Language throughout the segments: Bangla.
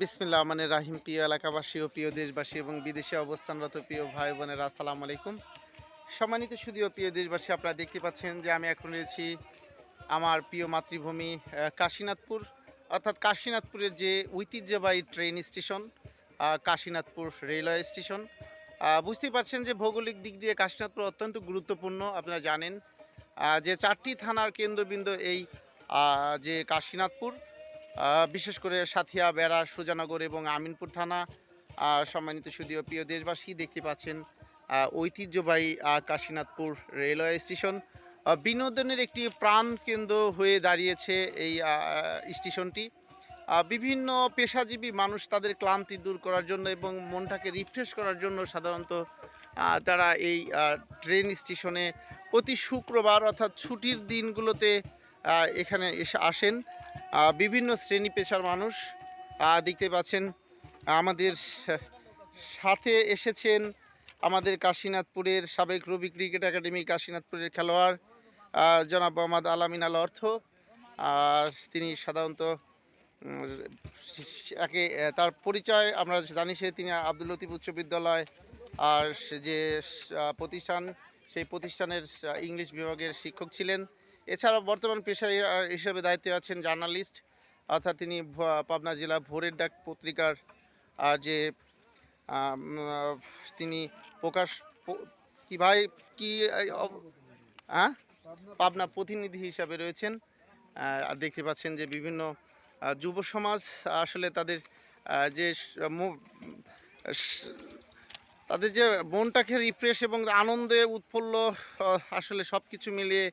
বিসমিল্লাহ মানে রাহিম প্রিয় এলাকাবাসী ও প্রিয় দেশবাসী এবং বিদেশে অবস্থানরত প্রিয় ভাই বোনেরা আসসালামু আলাইকুম। সম্মানিত সুদীয় প্রিয় দেশবাসী আপনারা দেখতে পাচ্ছেন যে আমি এখন রয়েছি আমার প্রিয় মাতৃভূমি কাশীনাথপুর অর্থাৎ কাশীনাথপুরের যে ঐতিহ্যবাহী train station Kashinathpur railway station. আহ, বুঝতেই পারছেন যে ভৌগোলিক দিক দিয়ে কাশীনাথপুর অত্যন্ত গুরুত্বপূর্ণ আপনারা জানেন। যে চারটি থানার কেন্দ্রবিন্দু এই যে কাশীনাথপুর বিশেষ করে সাথিয়া, বেড়া, সুজানগর এবং আমিনপুর থানা সম্মানিত সুদীয় প্রিয় দেশবাসী দেখতে পাচ্ছেন ঐতিহ্যবাহী কাশীনাথপুর রেলওয়ে স্টেশন। বিনোদনের একটি প্রাণ কেন্দ্র হয়ে দাঁড়িয়েছে এই স্টেশনটি। বিভিন্ন পেশাজীবী মানুষ তাদের ক্লান্তি দূর করার জন্য এবং মনটাকে রিফ্রেশ করার জন্য সাধারণত তারা এই ট্রেন স্টেশনে প্রতি শুক্রবার অর্থাৎ ছুটির দিনগুলোতে এখানে এসে আসেন। বিভিন্ন শ্রেণি পেশার মানুষ দেখতে পাচ্ছেন, আমাদের সাথে এসেছেন আমাদের কাশীনাথপুরের সাবেক রবি ক্রিকেট একাডেমি কাশীনাথপুরের খেলোয়াড় জনাব মোহাম্মদ আলামিন আল অর্থ। তিনি সাধারণত একে তার পরিচয় আমরা জানি সে তিনি আব্দুল লতিফ উচ্চ বিদ্যালয়, আর যে প্রতিষ্ঠান, সেই প্রতিষ্ঠানের ইংলিশ বিভাগের শিক্ষক ছিলেন। এছাড়াও বর্তমান আহ, হিসেবে দায়িত্বে আছেন জার্নালিস্ট অর্থাৎ তিনি পাবনা জেলা ভোরের ডাক পত্রিকার যে তিনি প্রকাশ কি ভাই কি হ্যাঁ পাবনা প্রতিনিধি হিসাবে রয়েছেন। আর দেখতে পাচ্ছেন যে বিভিন্ন যুব সমাজ আসলে তাদের যে তাদের যে মনটাকে রিফ্রেশ এবং আনন্দে উৎফুল্ল আসলে সব কিছু মিলিয়ে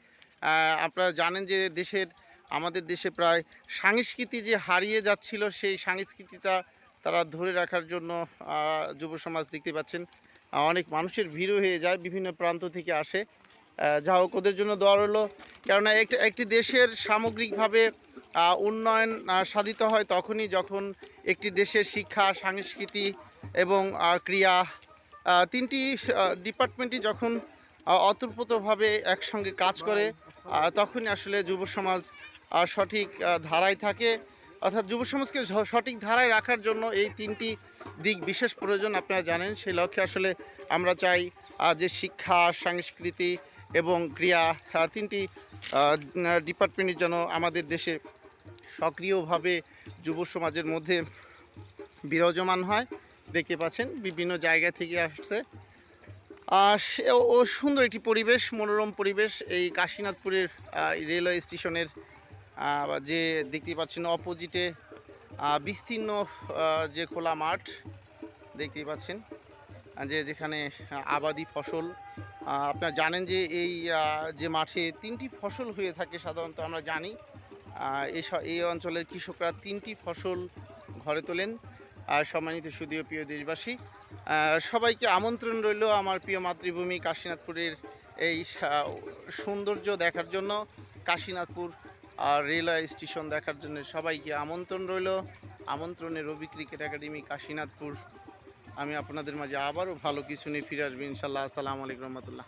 আপনারা জানেন যে দেশের আমাদের দেশে প্রায় সংস্কৃতি যে হারিয়ে যাচ্ছিল সেই সংস্কৃতিটা তারা ধরে রাখার জন্য যুব সমাজ দেখতে পাচ্ছেন। অনেক মানুষের ভিড় হয়ে যায় বিভিন্ন প্রান্ত থেকে আসে। যা হোক ওদের জন্য দেওয়া হলো কেননা একটি একটি দেশের সামগ্রিকভাবে উন্নয়ন সাধিত হয় তখনই যখন একটি দেশের শিক্ষা সংস্কৃতি এবং ক্রিয়া তিনটি ডিপার্টমেন্টই যখন আহ, অতপ্রতভাবে একসঙ্গে কাজ করে আহ, তখনই আসলে যুব সমাজ সঠিক ধারায় থাকে। অর্থাৎ যুব সমাজকে সঠিক ধারায় রাখার জন্য এই তিনটি দিক বিশেষ প্রয়োজন আপনারা জানেন। সেই লক্ষ্যে আসলে আমরা চাই যে শিক্ষা সংস্কৃতি এবং ক্রিয়া তিনটি ডিপার্টমেন্টের জন্য আমাদের দেশে সক্রিয়ভাবে যুব সমাজের মধ্যে বিরাজমান হয়। দেখতে পাচ্ছেন বিভিন্ন জায়গা থেকে আসছে। ও সুন্দর একটি পরিবেশ, মনোরম পরিবেশ এই কাশীনাথপুরের রেলওয়ে স্টেশনের যে দেখতে পাচ্ছেন অপোজিটে বিস্তীর্ণ যে খোলা মাঠ দেখতেই পাচ্ছেন যে যেখানে আবাদি ফসল আপনারা জানেন যে এই যে মাঠে তিনটি ফসল হয়ে থাকে সাধারণত, আমরা জানি এই অঞ্চলের কৃষকরা তিনটি ফসল ঘরে তোলেন সম্মানিত সুদীয় প্রিয় দেশবাসী। সবাইকে আমন্ত্রণ রইল আমার প্রিয় মাতৃভূমি কাশীনাথপুরের এই সৌন্দর্য দেখার জন্য, কাশীনাথপুর আর রেলওয়ে স্টেশন দেখার জন্য সবাইকে আমন্ত্রণ রইল। আমন্ত্রণে রবি ক্রিকেট একাডেমি কাশীনাথপুর। আমি আপনাদের মাঝে আবারও ভালো কিছু নিয়ে ফিরে আসব, ইনশাল্লাহ। আসসালামু আলাইকুম রহমতুল্লাহ।